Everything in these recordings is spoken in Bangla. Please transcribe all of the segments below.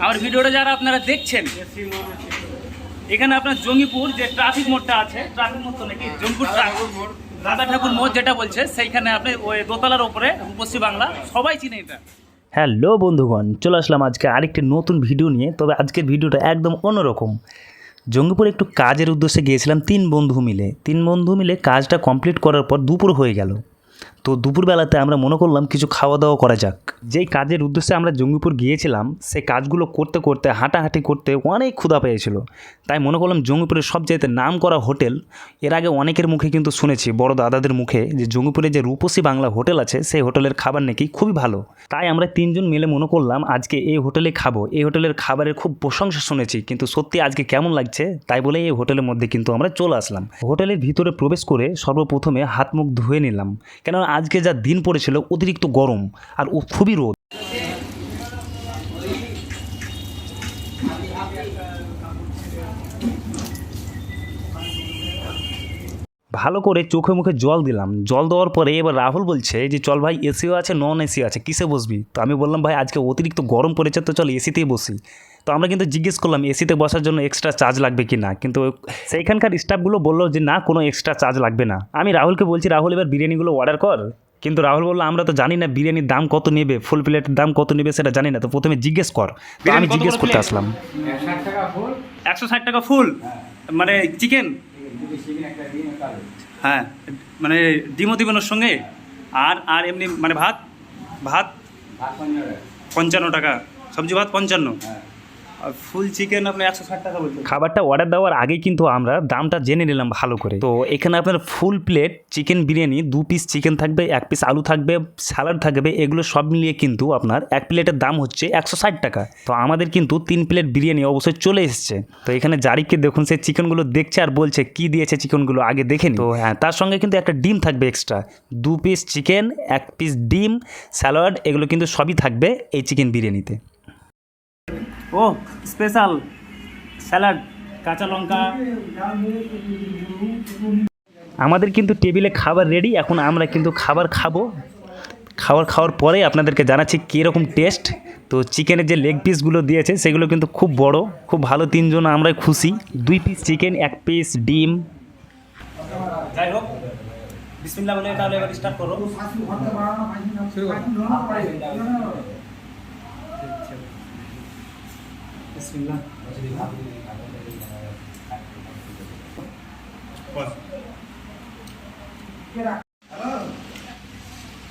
আমার ভিডিওটা যারা আপনারা দেখছেন এখানে আপনার জঙ্গিপুর যে ট্রাফিক মোড়টা আছে ট্রাফিক মোড় তো নাকি জঙ্গিপুর ট্রা- রাধা ঠাকুর মোড় যেটা বলছে সেইখানে আপনি ওই দোতলার ওপরে পশ্চিম বাংলা সবাই চিনে এটা। হ্যালো বন্ধুগণ চলে আসলাম আজকে আরেকটি নতুন ভিডিও নিয়ে তবে আজকের ভিডিওটা একদম অন্যরকম। জঙ্গিপুরে একটু কাজের উদ্দেশ্যে গিয়েছিলাম তিন বন্ধু মিলে। তিন বন্ধু মিলে কাজটা কমপ্লিট করার পর দুপুর হয়ে গেল। তো দুপুরবেলাতে আমরা মনে করলাম কিছু খাওয়া দাওয়া করা যাক। যেই কাজের উদ্দেশ্যে আমরা জঙ্গিপুর গিয়েছিলাম সেই কাজগুলো করতে করতে, হাঁটাহাঁটি করতে অনেক ক্ষুধা পেয়েছিল। তাই মনে করলাম জঙ্গিপুরের সবচাইতে নাম করা হোটেল, এর আগে অনেকের মুখে কিন্তু শুনেছি, বড় দাদাদের মুখে, যে জঙ্গিপুরে যে রূপসী বাংলা হোটেল আছে, সেই হোটেলের খাবার নাকি খুবই ভালো। তাই আমরা তিনজন মিলে মনে করলাম, আজকে এই হোটেলে খাব। এই হোটেলের খাবারের খুব প্রশংসা শুনেছি, কিন্তু সত্যি আজকে কেমন লাগছে? তাই বলে এই হোটেলের মধ্যে কিন্তু আমরা চলে আসলাম। হোটেলের ভিতরে প্রবেশ করে সর্বপ্রথমে হাত মুখ ধুয়ে নিলাম। কেননা আজকে যা দিন পড়েছিল, অতিরিক্ত গরম আর ও খুবই রোদ। ভালো করে চোখে মুখে জল দিলাম। জল দেওয়ার পরে এবার রাহুল বলছে যে, চল ভাই এসিও আছে নন এসি আছে, কিসে বসবি? তো আমি বললাম, ভাই, আজকে অতিরিক্ত গরম পড়েছে, তো চল এসিতেই বসি। তো আমরা কিন্তু জিজ্ঞেস করলাম এসিতে বসার জন্য এক্সট্রা চার্জ লাগবে কি না? কিন্তু সেইখানকার স্টাফগুলো বলল যে না কোনো এক্সট্রা চার্জ লাগবে না। আমি রাহুলকে বলছি রাহুল এবার বিরিয়ানিগুলো অর্ডার কর। কিন্তু রাহুল বলল আমরা তো জানি না বিরিয়ানির দাম কত নেবে ফুল প্লেটের দাম কত নেবে সেটা জানি না। তো প্রথমে জিজ্ঞেস কর তো আমি জিজ্ঞেস করে করতে আসলাম। ষাট টাকা ফুল একশো ষাট টাকা ফুল মানে চিকেন হ্যাঁ মানে ডিমও দিবেন ওর সঙ্গে? আর আর এমনি মানে ভাত? ভাত? পঞ্চান্ন টাকা। সবজি ভাত পঞ্চান্ন? হ্যাঁ। ফুল চিকেন আপনি একশো ষাট টাকা বলছেন। খাবারটা অর্ডার দেওয়ার আগেই কিন্তু আমরা দামটা জেনে নিলাম ভালো করে। তো এখানে আপনার ফুল প্লেট চিকেন বিরিয়ানি দু পিস চিকেন থাকবে এক পিস আলু থাকবে স্যালাড থাকবে এগুলো সব মিলিয়ে কিন্তু আপনার এক প্লেটের দাম হচ্ছে একশো ষাট টাকা। তো আমাদের কিন্তু তিন প্লেট বিরিয়ানি অবশ্যই চলে এসেছে। তো এখানে জারিককে দেখুন সেই চিকেনগুলো দেখছে আর বলছে কি দিয়েছে চিকেনগুলো আগে দেখে তো হ্যাঁ তার সঙ্গে কিন্তু একটা ডিম থাকবে এক্সট্রা দু পিস চিকেন এক পিস ডিম স্যালাড এগুলো কিন্তু সবই থাকবে এই চিকেন বিরিয়ানিতে। ও স্পেশাল স্যালাড কাঁচা লঙ্কা। আমাদের কিন্তু টেবিলে খাবার রেডি এখন আমরা কিন্তু খাবার খাব। খাবার খাওয়ার পরে আপনাদেরকে জানাচ্ছি কীরকম টেস্ট তো চিকেনের যে লেগ পিসগুলো দিয়েছে সেগুলো কিন্তু খুব বড় খুব ভালো তিনজন আমরাই খুশি। দুই পিস চিকেন এক পিস ডিম। যাই হোক বিসমিল্লাহ বলে তাহলে এবার স্টার্ট করো। বিসমিল্লাহ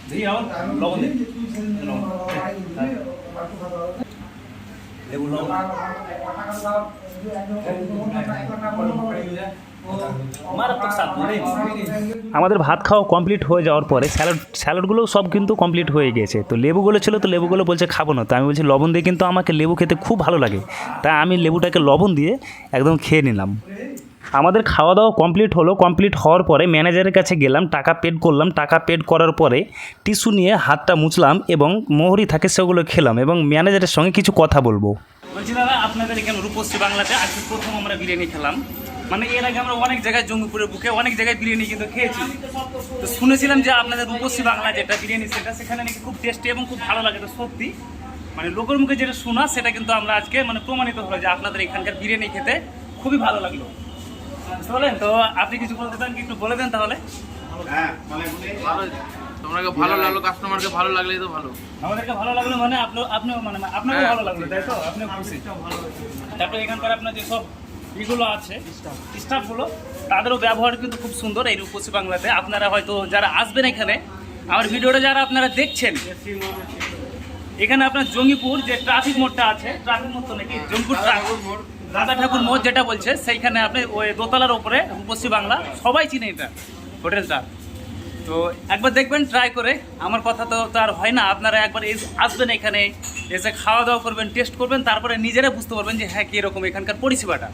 দেখি আবার লবণ দে লেবু লবণ মারাত্মক স্বাদ আমাদের ভাত খাওয়া কমপ্লিট হয়ে যাওয়ার পরে স্যালাড স্যালাডগুলো সব কিন্তু কমপ্লিট হয়ে গেছে। তো লেবুগুলো ছিল তো লেবুগুলো বলছে খাব না। তো আমি বলছি লবণ দিয়ে কিন্তু আমাকে লেবু খেতে খুব ভালো লাগে। তাই আমি লেবুটাকে লবণ দিয়ে একদম খেয়ে নিলাম। আমাদের খাওয়া দাওয়া কমপ্লিট হলো। কমপ্লিট হওয়ার পরে ম্যানেজারের কাছে গেলাম টাকা পেড করলাম। টাকা পেড করার পরে টিস্যু নিয়ে হাতটা মুছলাম এবং মোহরি থাকে সেগুলো খেলাম এবং ম্যানেজারের সঙ্গে কিছু কথা বলব। বলছি দাদা আপনাদের এখানে রূপশ্রী বাংলাতে আজকে প্রথম আমরা বিরিয়ানি খেলাম। মানে এর আগে আমরা অনেক জায়গায় জঙ্গিপুরের বুকে অনেক জায়গায় বিরিয়ানি কিন্তু খেয়েছি। তো শুনেছিলাম যে আপনাদের রূপশ্রী বাংলা যেটা বিরিয়ানি সেটা সেখানে নাকি খুব টেস্টি এবং খুব ভালো লাগে তো সত্যি। মানে লোকের মুখে যেটা শোনা সেটা কিন্তু আমরা আজকে মানে প্রমাণিত হলো যে আপনাদের এখানকার বিরিয়ানি খেতে খুবই ভালো লাগল। বুঝতে পারলেন? তো আপনি কিছু বলতে চান কি একটু বলে দেন তাহলে? হ্যাঁ মানে ভালো তোমাকে ভালো লাগল কাস্টমারকে ভালো লাগলেই তো ভালো। আমাদেরকে ভালো লাগল মানে আপনি আপনিও মানে আপনাকেও হ্যাঁ। ভালো লাগল তাই তো? আপনিও খুশি। তারপরে এখানকার আপনার যে সব ইগুলো আছে। স্টাফগুলো তাদেরও ব্যবহার কিন্তু খুব সুন্দর এই রূপসী বাংলাতে। আপনারা হয়তো যারা আসবেন এখানে আমার ভিডিওটা যারা আপনারা দেখছেন এখানে আপনার জঙ্গিপুর যে ট্রাফিক মোড়টা আছে ট্রাফিক মোড় তো নাকি? জঙ্গিপুর মোড় রাধা ঠাকুর মোড় যেটা বলছে সেইখানে আপনি ওই দোতলার ওপরে রূপসী বাংলা সবাই চিনে এটা হোটেলটা। তো একবার দেখবেন ট্রাই করে। আমার কথা তো তো আর হয় না আপনারা একবার এস- আসবেন এখানে এসে খাওয়া দাওয়া করবেন টেস্ট করবেন তারপরে নিজেরা বুঝতে পারবেন যে হ্যাঁ কীরকম এখানকার পরিষেবাটা।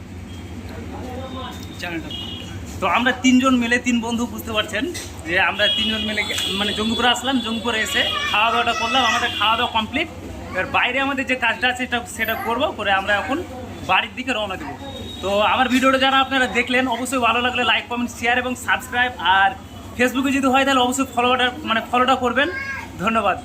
তো আমরা তিনজন মিলে, তিন বন্ধু বুঝতে পারছেন যে আমরা তিনজন মিলে মানে জঙ্গিপুরে আসলাম, জঙ্গিপুরে এসে খাওয়া দাওয়াটা করলাম, আমাদের খাওয়া দাওয়া কমপ্লিট এবার বাইরে আমাদের যে কাজটা আছে, সেটা সেটা করব, করে আমরা এখন বাড়ির দিকে রওনা দেবো। তো আমার ভিডিওটা যারা আপনারা দেখলেন, অবশ্যই ভালো লাগলে লাইক কমেন্ট শেয়ার এবং সাবস্ক্রাইব আর ফেসবুকে যদি হয়, তাহলে অবশ্যই ফলোটা মানে ফলোটা করবেন। ধন্যবাদ।